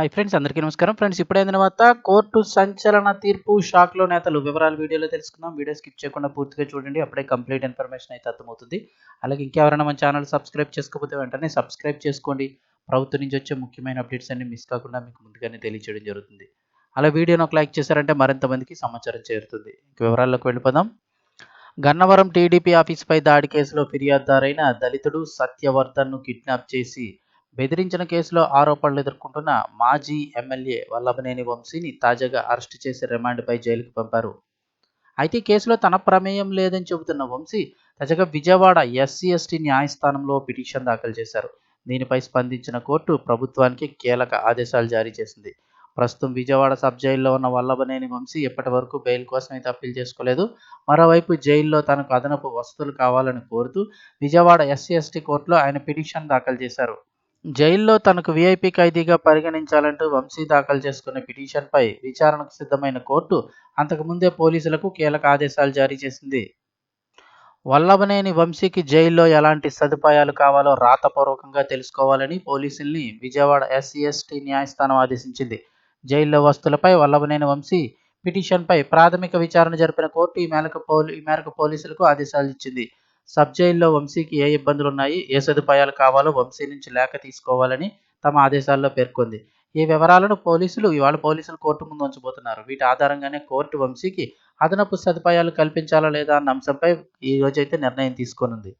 Hi friends అందరికీ నమస్కారం. Friends ఇప్పుడైన తర్వాత కోర్టు సంచలన తీర్పు షాక్లో నేతలు వివరాలు వీడియోలో తెలుసుకుందాం. వీడియో స్కిప్ చేయకుండా పూర్తిగా చూడండి. అప్పుడే కంప్లీట్ ఇన్ఫర్మేషన్ అయితే అర్థమవుతుంది. అలాగే ఇంకెవరైనా మన ఛానల్ సబ్స్క్రైబ్ చేసుకోకపోతే వెంటనే సబ్స్క్రైబ్ చేసుకోండి. ప్రభుత్వం నుంచి వచ్చే ముఖ్యమైన అప్డేట్స్ అన్ని మిస్ కాకుండా మీకు ముందుగానే తెలియచేయడం జరుగుతుంది. అలా వీడియోని ఒక లైక్ చేశారంటే మరింత మందికి సమాచారం చేరుతుంది. ఇంక వివరాల్లోకి వెళ్ళిపోదాం. గన్నవరం టీడీపీ ఆఫీస్పై దాడి కేసులో ఫిర్యాదుదారైన దళితుడు సత్యవర్ధన్ను కిడ్నాప్ చేసి బెదిరించిన కేసులో ఆరోపణలు ఎదుర్కొంటున్న మాజీ ఎమ్మెల్యే వల్లభనేని వంశీని తాజాగా అరెస్టు చేసి రిమాండ్పై జైలుకు పంపారు. అయితే కేసులో తన ప్రమేయం లేదని చెబుతున్న వంశీ తాజాగా విజయవాడ ఎస్సీ ఎస్టీ న్యాయస్థానంలో పిటిషన్ దాఖలు చేశారు. దీనిపై స్పందించిన కోర్టు ప్రభుత్వానికి కీలక ఆదేశాలు జారీ చేసింది. ప్రస్తుతం విజయవాడ సబ్ జైల్లో ఉన్న వల్లభనేని వంశీ ఇప్పటి వరకు బెయిల్ కోసం అయితే అప్పీల్ చేసుకోలేదు. మరోవైపు జైల్లో తనకు అదనపు వసతులు కావాలని కోరుతూ విజయవాడ ఎస్సీ ఎస్టీ కోర్టులో ఆయన పిటిషన్ దాఖలు చేశారు. జైల్లో తనకు వీఐపీ ఖైదీగా పరిగణించాలంటూ వంశీ దాఖలు చేసుకున్న పిటిషన్పై విచారణకు సిద్ధమైన కోర్టు అంతకుముందే పోలీసులకు కీలక ఆదేశాలు జారీ చేసింది. వల్లభనేని వంశీకి జైల్లో ఎలాంటి సదుపాయాలు కావాలో రాతపూర్వకంగా తెలుసుకోవాలని పోలీసుల్ని విజయవాడ ఎస్సీఎస్టీ న్యాయస్థానం ఆదేశించింది. జైల్లో వస్తువులపై వల్లభనేని వంశీ పిటిషన్పై ప్రాథమిక విచారణ జరిపిన కోర్టు ఈ మేరకు పోలీ ఈ మేరకు పోలీసులకు ఆదేశాలు ఇచ్చింది. సబ్ జైల్లో వంశీకి ఏ ఇబ్బందులు ఉన్నాయి ఏ సదుపాయాలు కావాలో వంశీ నుంచి లేఖ తీసుకోవాలని తమ ఆదేశాల్లో పేర్కొంది. ఈ వివరాలను పోలీసులు ఇవాళ పోలీసులు కోర్టు ముందు ఉంచబోతున్నారు. వీటి ఆధారంగానే కోర్టు వంశీకి అదనపు సదుపాయాలు కల్పించాలా లేదా అన్న అంశంపై ఈ రోజైతే నిర్ణయం తీసుకోనుంది.